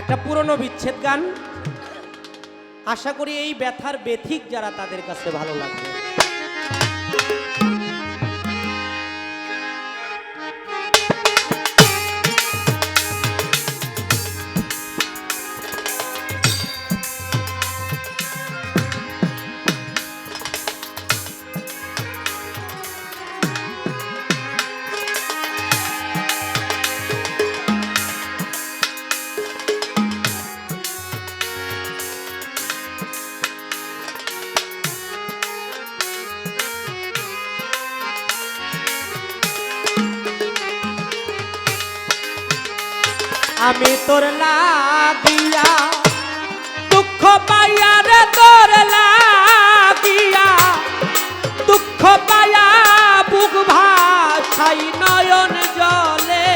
একটা পুরনো বিচ্ছেদ গান। আশা করি এই ব্যথার বেথিক যারা তাদের কাছে ভালো লাগবে। তোর লাগিয়া। দুঃখ পাইয়া রে তোর লাগিয়া। দুঃখ পাইয়া বুক ভাষাই নয়ন জলে।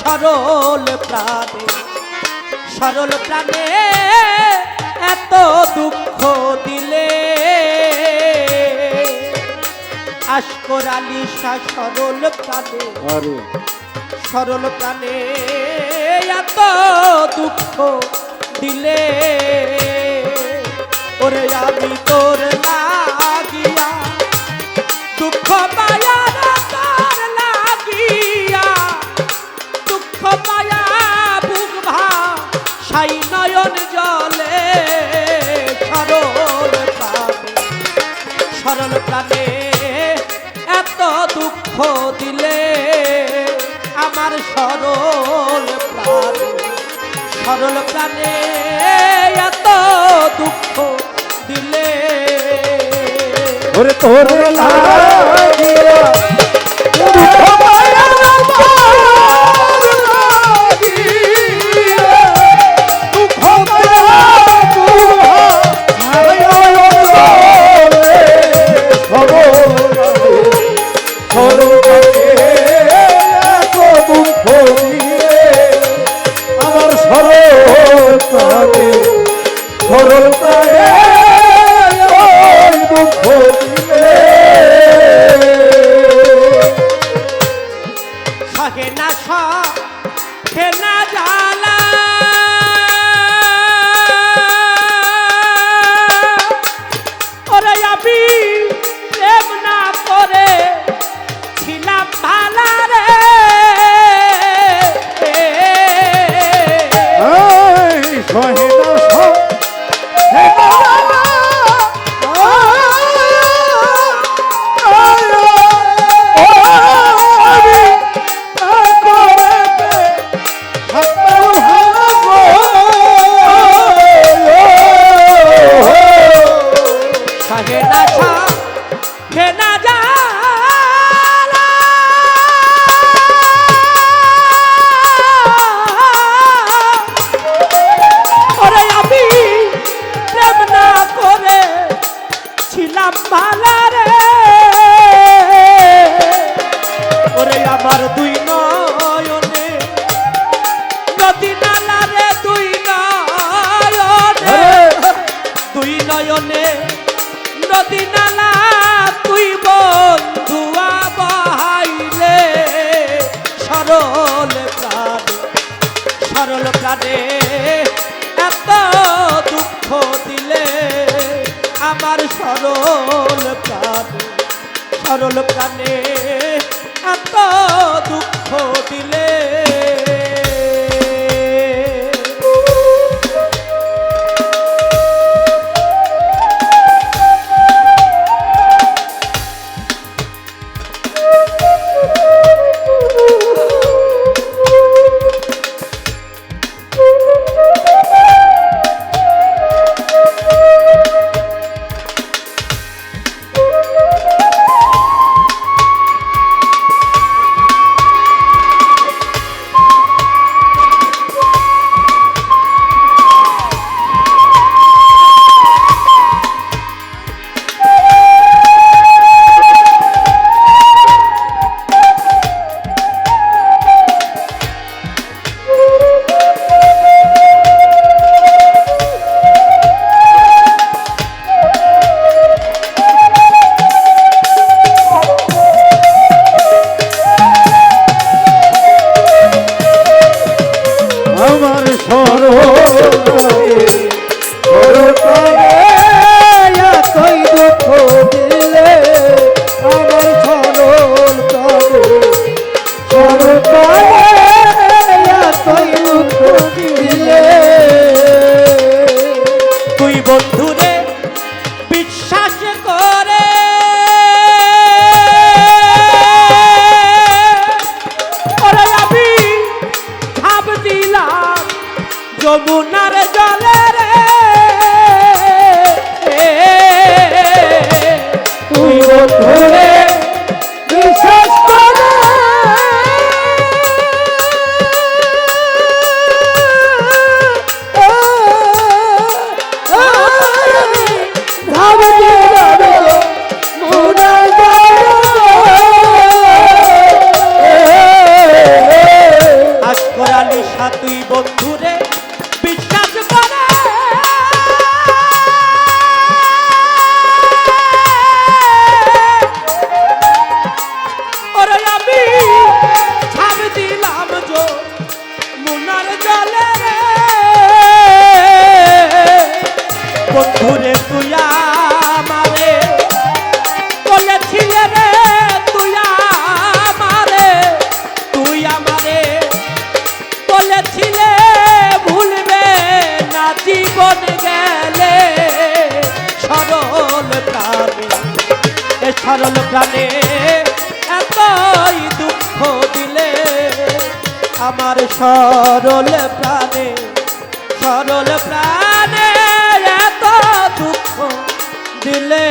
সরল প্রাণে সরল প্রাণে এত দুঃখ দিলে। আসকর আলী শাহ সরল প্রাণে সরল প্রাণে এত দুঃখ দিলে, ওরে আমি তোর লাগিয়া, দুঃখ পায়া তোর লাগিয়া, দুঃখ পায়া বুক সাই নয়ন জলে, সরল সরল প্রাণে সরল প্রাণে সরল প্রাণে এত দুঃখ দিলে। ওরে তোর লাগিয়া সরল প্রাণে এত দুঃখ দিলে Oh, জীবন গেলে সরল প্রাণে সরল প্রাণে এতই দুঃখ দিলে আমার সরল প্রাণে সরল প্রাণে এত দুঃখ দিলে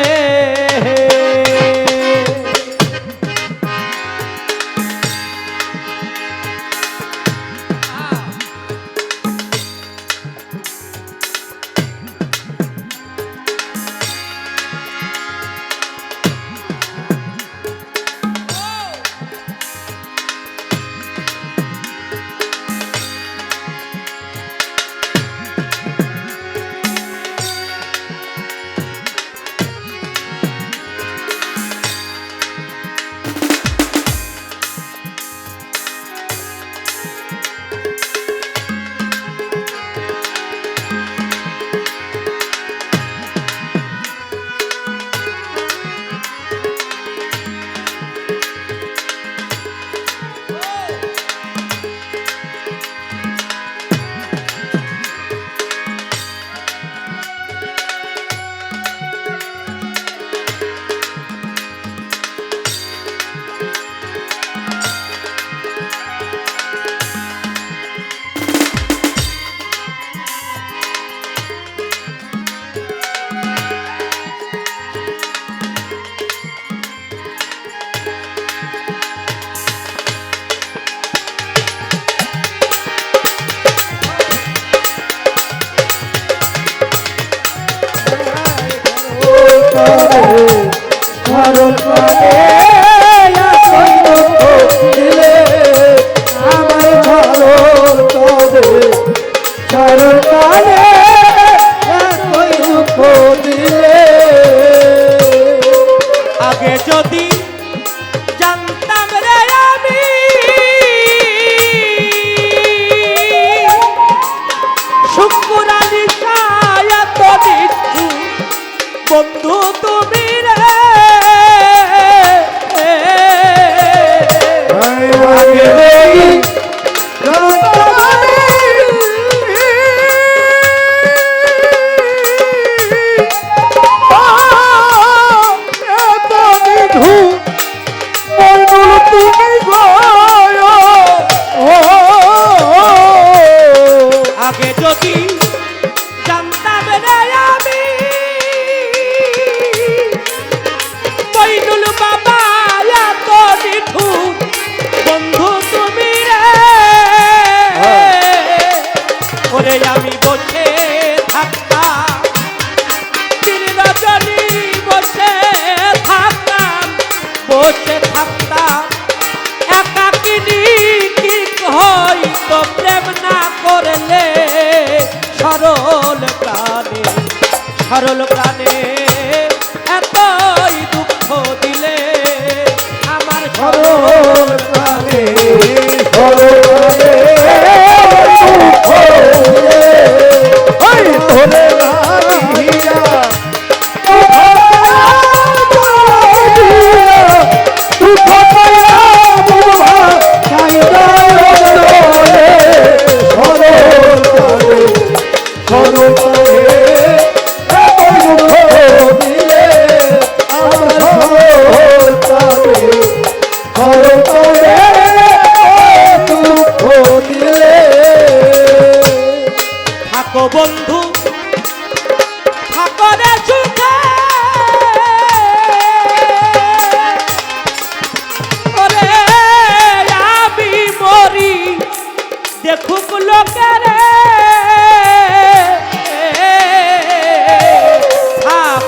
বসে থাকা দিনরা জানি বসে থাকতাম বসে করলে সরল প্রাণে সরল প্রাণে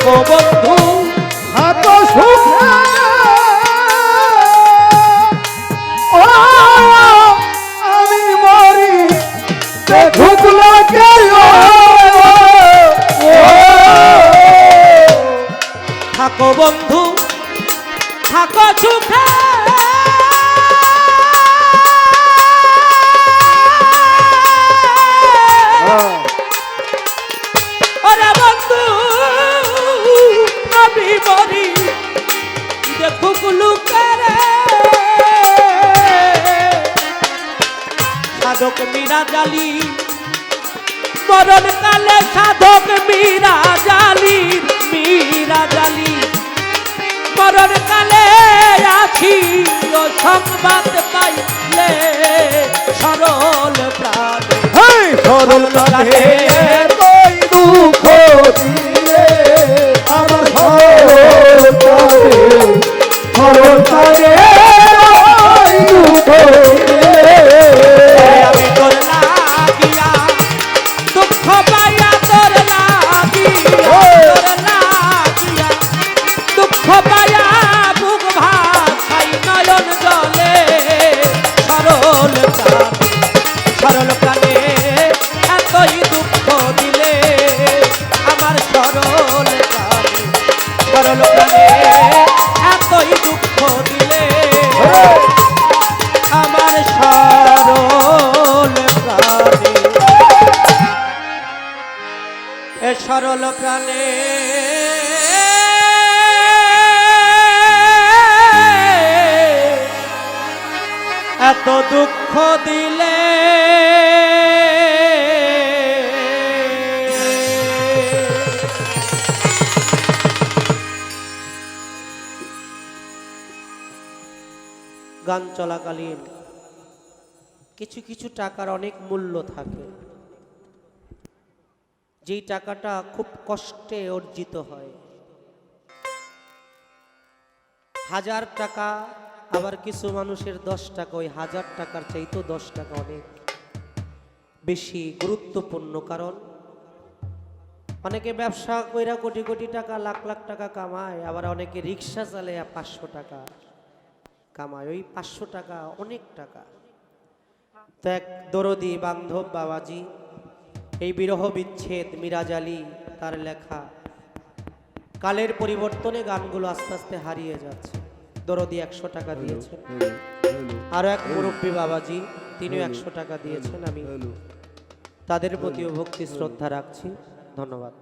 বন্ধু হাত সুখে সাধক মীরা জালি। মরণ কালে সাধক মীরা জালি মীরা জালি। মরণ কালে আছি সংবাদ পাইলে সরল প্রাণ। সরল কানে সরল প্রাণে। এত দুঃখ দিলে। গান চলাকালীন কিছু কিছু টাকার অনেক মূল্য থাকে। যেই টাকাটা খুব কষ্টে অর্জিত হয়। হাজার টাকা, আবার কিছু মানুষের দশ টাকা, ওই হাজার টাকার চাইতেও দশ টাকা অনেক। বেশি গুরুত্বপূর্ণ কারণ, অনেকে ব্যবসা কইরা কোটি কোটি টাকা, লাখ লাখ টাকা কামায়, আবার অনেকে রিক্সা চালায় পাঁচশো টাকা কামায়, ওই পাঁচশো টাকা অনেক টাকা। তো এক দরদি বান্ধব বাবাজি এই বিরহ বিচ্ছেদ মিরাজ আলী তার লেখা। কালের পরিবর্তনে গানগুলো আস্তে আস্তে হারিয়ে যাচ্ছে। দরদি একশো টাকা দিয়েছেন আরও এক মুরব্বী বাবাজি তিনিও একশো টাকা দিয়েছেন। আমি তাদের প্রতিও ভক্তি শ্রদ্ধা রাখছি। ধন্যবাদ।